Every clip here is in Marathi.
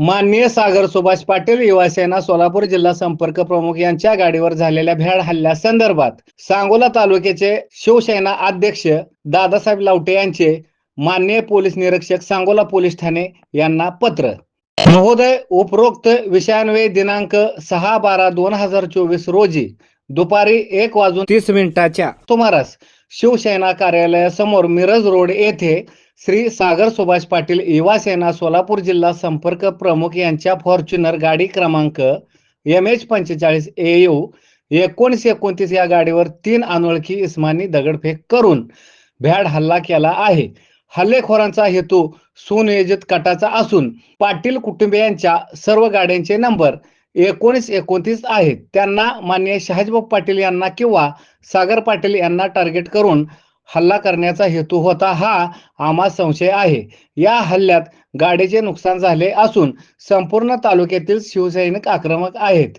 माननीय सागर सुभाष पाटील युवासेना सोलापूर जिल्हा संपर्क प्रमुख यांच्या गाडीवर झालेल्या भ्याड हल्ल्यासंदर्भात सांगोला तालुक्याचे शिवसेना अध्यक्ष दादासाहेब लावटे यांचे माननीय पोलीस निरीक्षक सांगोला पोलीस ठाणे यांना पत्र. महोदय उपरोक्त विषयान्वये दिनांक सहा बारा दोन हजार चोवीस रोजी दुपारी एक वाजून तीस मिनिटाच्या सुमारास शिवसेना कार्यालयासमोर मिरज रोड येथे श्री सागर सुभाष पाटील युवा सेना सोलापूर जिल्हा संपर्क प्रमुख यांच्या फॉर्च्युनर गाडी क्रमांक एम एच पंचेचाळीस ए यू एकोणीस एकोणतीस या गाडीवर तीन अनोळखी इस्मानी दगडफेक करून भ्याड हल्ला केला आहे. हल्लेखोरांचा हेतू सुनियोजित कटाचा असून पाटील कुटुंबियांच्या सर्व गाड्यांचे नंबर एकोणीस एकोणतीस आहेत. त्यांना मान्य शहाजीबाब पाटील यांना किंवा सागर पाटील यांना टार्गेट करून हल्ला करण्याचा हेतू होता हा आम्हा संशय आहे. या हल्ल्यात गाडीचे नुकसान झाले असून संपूर्ण तालुक्यातील शिवसैनिक आक्रमक आहेत.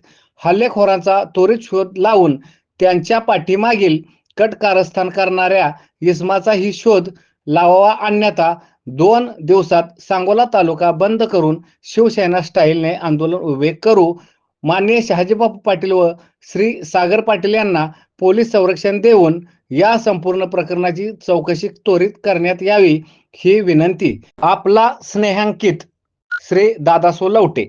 हल्लेखोरांचा त्वरित शोध लावून त्यांच्या पाठीमागील कट कारस्थान करणाऱ्या इस्माचाही शोध लावावा अन्यथा दोन दिवसात सांगोला तालुका बंद करून शिवसेना स्टाईलने आंदोलन उभे करू माननीय शहाजीबापू पाटील व श्री सागर पाटील यांना पोलीस संरक्षण देऊन या संपूर्ण प्रकरणाची चौकशी त्वरित करण्यात यावी ही विनंती. आपला स्नेहांकित श्री दादासो लवटे.